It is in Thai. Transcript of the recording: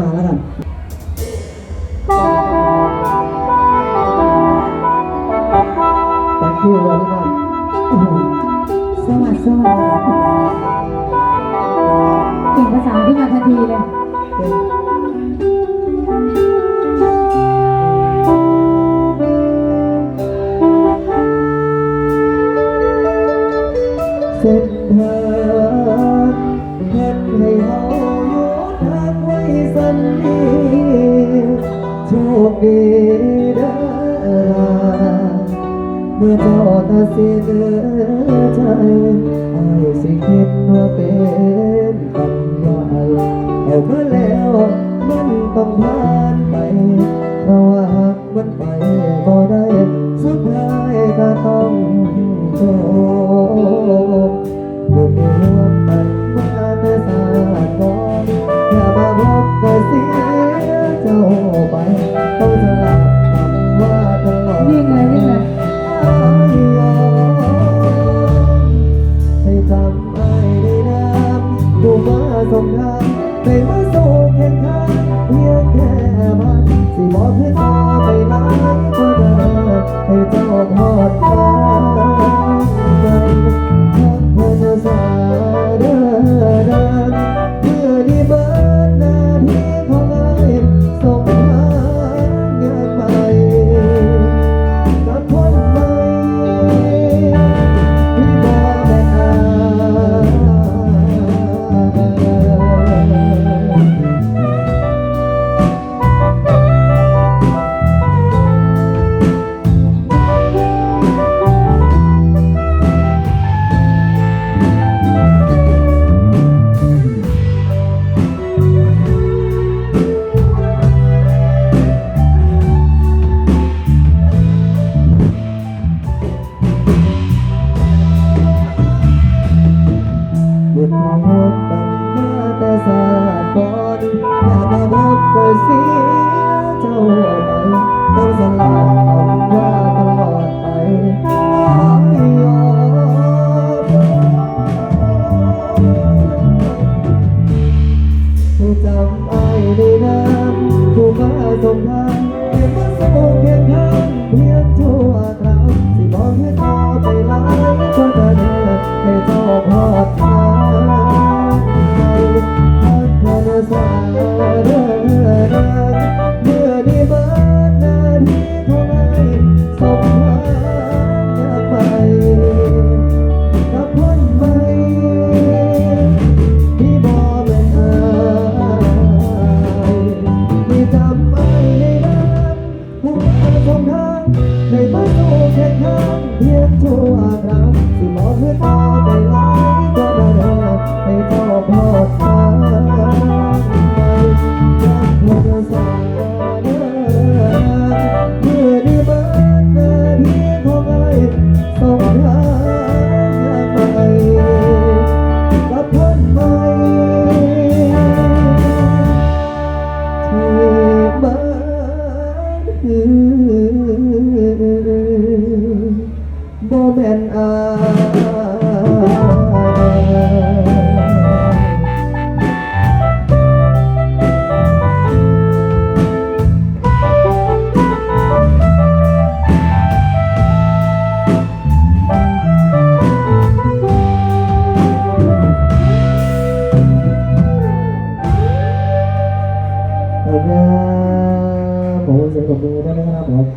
มาแล้วกันแต่งคู่เลยพี่มากสวัสดีสวัสดีเก่งภาษาที่มาทันทีเลยเส้นทางเฮ็ดให้เฮา ดีเด้อเมื่อเจ้าตัดสินใจไอ้าสิคิดว่าเป็นคำว่าเอาเมื่อแล้วมันต้องผ่านไป มาพบกันมาแต่สาก่อนอย่ามาพบก็เสียเจ้าไปต้องสละคำว่าตลอดไปยอมให้จำไอ้ได้น้ำผู้มาส่งทางเพียงมาส่งเพียงข้างเพียงชั่วคราวสิบอกให้ต่อไปหลายก็จะเดินให้เจ้าพอดางได้มาสู่แค่ข้างเพียงชั่วคราวสิมองเพื่อต่อได้ลายก็ได้ให้เจ้าพอดทางไปจากคนสาเดินเมื่อได้บิดหน้าที่ของไอ้ส่งทางไปกับคนใหม่